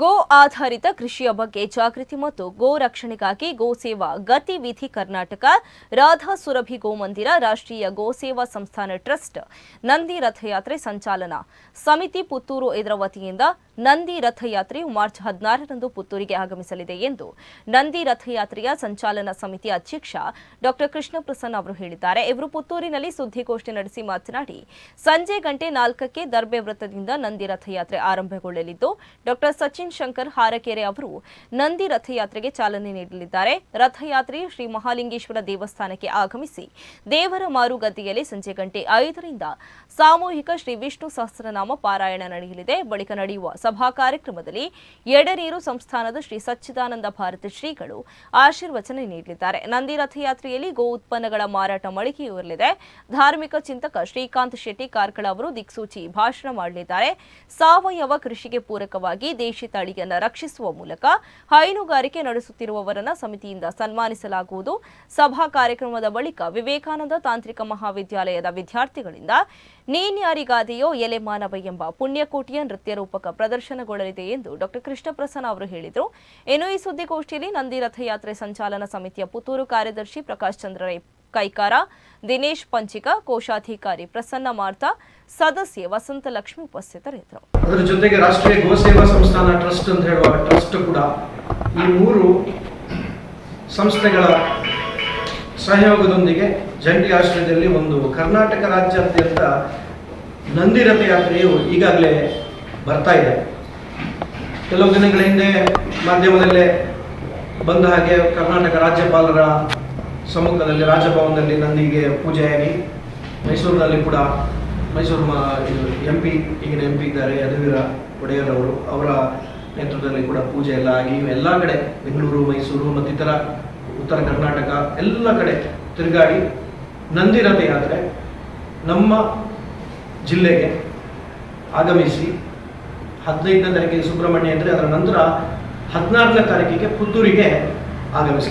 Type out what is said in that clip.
ಗೋ ಆಧಾರಿತ ಕೃಷಿಯ ಬಗ್ಗೆ ಜಾಗೃತಿ ಮತ್ತು ಗೋ ರಕ್ಷಣೆಗಾಗಿ ಗೋ ಸೇವಾ ಗತಿವಿಧಿ ಕರ್ನಾಟಕ, ರಾಧಾ ಸುರಭಿ ಗೋಮಂದಿರ ರಾಷ್ಟ್ರೀಯ ಗೋ ಸೇವಾ ಸಂಸ್ಥಾನ ಟ್ರಸ್ಟ್, ನಂದಿ ರಥಯಾತ್ರೆ ಸಂಚಾಲನ ಸಮಿತಿ ಪುತ್ತೂರು ಇದರ ವತಿಯಿಂದ ನಂದಿ ರಥಯಾತ್ರೆ ಮಾರ್ಚ್ ಹದಿನಾರರಂದು ಪುತ್ತೂರಿಗೆ ಆಗಮಿಸಲಿದೆ ಎಂದು ನಂದಿ ರಥಯಾತ್ರೆಯ ಸಂಚಾಲನಾ ಸಮಿತಿ ಅಧ್ಯಕ್ಷ ಡಾಕ್ಟರ್ ಕೃಷ್ಣ ಪ್ರಸನ್ನ ಅವರು ಹೇಳಿದ್ದಾರೆ. ಇವರು ಪುತ್ತೂರಿನಲ್ಲಿ ಸುದ್ದಿಗೋಷ್ಠಿ ನಡೆಸಿ ಮಾತನಾಡಿ, ಸಂಜೆ ಗಂಟೆ ನಾಲ್ಕಕ್ಕೆ ದರ್ಬೆ ವೃತ್ತದಿಂದ ನಂದಿ ರಥಯಾತ್ರೆ ಆರಂಭಗೊಳ್ಳಲಿದ್ದು ಡಾಕ್ಟರ್ ಸಚಿನ್ ಶಂಕರ್ ಹಾರಕೆರೆ ಅವರು ನಂದಿ ರಥಯಾತ್ರೆಗೆ ಚಾಲನೆ ನೀಡಲಿದ್ದಾರೆ. ರಥಯಾತ್ರೆ ಶ್ರೀ ಮಹಾಲಿಂಗೇಶ್ವರ ದೇವಸ್ಥಾನಕ್ಕೆ ಆಗಮಿಸಿ ದೇವರ ಮಾರುಗದ್ದೆಯಲ್ಲಿ ಸಂಜೆ ಗಂಟೆ ಐದರಿಂದ ಸಾಮೂಹಿಕ ಶ್ರೀ ವಿಷ್ಣು ಸಹಸ್ರನಾಮ ಪಾರಾಯಣ ನಡೆಯಲಿದೆ. ಬಳಿಕ ನಡೆಯುವ ಸಭಾ ಕಾರ್ಯಕ್ರಮದಲ್ಲಿ ಎಡನೀರು ಸಂಸ್ಥಾನದ ಶ್ರೀ ಸಚ್ಚಿದಾನಂದ ಭಾರತಿ ಶ್ರೀಗಳು ಆಶೀರ್ವಚನ ನೀಡಲಿದ್ದಾರೆ. ನಂದಿ ರಥಯಾತ್ರೆಯಲ್ಲಿ ಗೋ ಉತ್ಪನ್ನಗಳ ಮಾರಾಟ ಮಳಿಗೆಯೂರಲಿದೆ ಧಾರ್ಮಿಕ ಚಿಂತಕ ಶ್ರೀಕಾಂತ್ ಶೆಟ್ಟಿ ಕಾರ್ಕಳ ಅವರು ದಿಕ್ಸೂಚಿ ಭಾಷಣ ಮಾಡಲಿದ್ದಾರೆ. ಸಾವಯವ ಕೃಷಿಗೆ ಪೂರಕವಾಗಿ ದೇಶಿ ತಳಿಯನ್ನ ರಕ್ಷಿಸುವ ಮೂಲಕ ಹೈನುಗಾರಿಕೆ ನಡೆಸುತ್ತಿರುವವರನ್ನ ಸಮಿತಿಯಿಂದ ಸನ್ಮಾನಿಸಲಾಗುವುದು. ಸಭಾ ಕಾರ್ಯಕ್ರಮದ ಬಳಿಕ ವಿವೇಕಾನಂದ ತಾಂತ್ರಿಕ ಮಹಾವಿದ್ಯಾಲಯದ ವಿದ್ಯಾರ್ಥಿಗಳಿಂದ ನೀನ್ಯಾರಿಗಾದೆಯೋ ಎಲೆ ಮಾನವ ಎಂಬ ಪುಣ್ಯಕೋಟಿಯ ನೃತ್ಯ ರೂಪಕ ಪ್ರದರ್ಶನಗೊಳ್ಳಲಿದೆ ಎಂದು ಡಾಕ್ಟರ್ ಕೃಷ್ಣ ಪ್ರಸನ್ನ ಅವರು ಹೇಳಿದರು. ಇನ್ನು ಈ ಸುದ್ದಿಗೋಷ್ಠಿಯಲ್ಲಿ ನಂದಿ ರಥಯಾತ್ರೆ ಸಂಚಾಲನ ಸಮಿತಿಯ ಪುತ್ತೂರು ಕಾರ್ಯದರ್ಶಿ ಪ್ರಕಾಶ್ ಚಂದ್ರ ರೈ ಕೈಕಾರ, ದಿನೇಶ್ ಪಂಚಿಕ ಕೋಶಾಧಿಕಾರಿ ಪ್ರಸನ್ನ ಮಾರ್ತಾ, ಸದಸ್ಯೆ ವಸಂತ ಲಕ್ಷ್ಮಿ ಉಪಸ್ಥಿತರಿದ್ದರು. ಅದರ ಜೊತೆಗೆ ರಾಷ್ಟ್ರೀಯ ಗೋ ಸೇವಾ ಸಂಸ್ಥಾನ ಟ್ರಸ್ಟ್ ಅಂತ ಹೇಳುವ ಟ್ರಸ್ಟ್ ಕೂಡ ಈ ಮೂರು ಸಂಸ್ಥೆಗಳ ಸಹಯೋಗದೊಂದಿಗೆ ಜಂಟಿ ಆಶ್ರಯದಲ್ಲಿ ಒಂದು ಕರ್ನಾಟಕ ರಾಜ್ಯಾದ್ಯಂತ ನಂದಿ ರಥಯಾತ್ರೆಯು ಈಗಾಗಲೇ ಬರ್ತಾ ಇದೆ. ಕೆಲವು ದಿನಗಳ ಹಿಂದೆ ಮಾಧ್ಯಮದಲ್ಲೇ ಬಂದ ಹಾಗೆ ಕರ್ನಾಟಕ ರಾಜ್ಯಪಾಲರ ಸಮ್ಮುಖದಲ್ಲಿ ರಾಜಭವನದಲ್ಲಿ ನಂದಿಗೆ ಪೂಜೆಯಾಗಿ ಮೈಸೂರಿನಲ್ಲಿ ಕೂಡ ಮೈಸೂರು ಎಂ ಪಿ ಈಗಿನ ಎಂ ಪಿ ಇದ್ದಾರೆ, ಯದುವೀರ ಒಡೆಯರ್ ಅವರು ಅವರ ನೇತೃತ್ವದಲ್ಲಿ ಕೂಡ ಪೂಜೆ ಎಲ್ಲ ಆಗಿ ಎಲ್ಲ ಕಡೆ, ಬೆಂಗಳೂರು, ಮೈಸೂರು ಮತ್ತಿತರ ಉತ್ತರ ಕರ್ನಾಟಕ ಎಲ್ಲ ಕಡೆ ತಿರುಗಾಡಿ ನಂದಿ ರಥಯಾತ್ರೆ ನಮ್ಮ ಜಿಲ್ಲೆಗೆ ಆಗಮಿಸಿ ಹದಿನೈದನೇ ತಾರೀಕಿಗೆ ಸುಬ್ರಹ್ಮಣ್ಯ ಅಂದರೆ ಅದರ ನಂತರ ಹದಿನಾರನೇ ತಾರೀಕಿಗೆ ಪುತ್ತೂರಿಗೆ ಆಗಮಿಸಿ.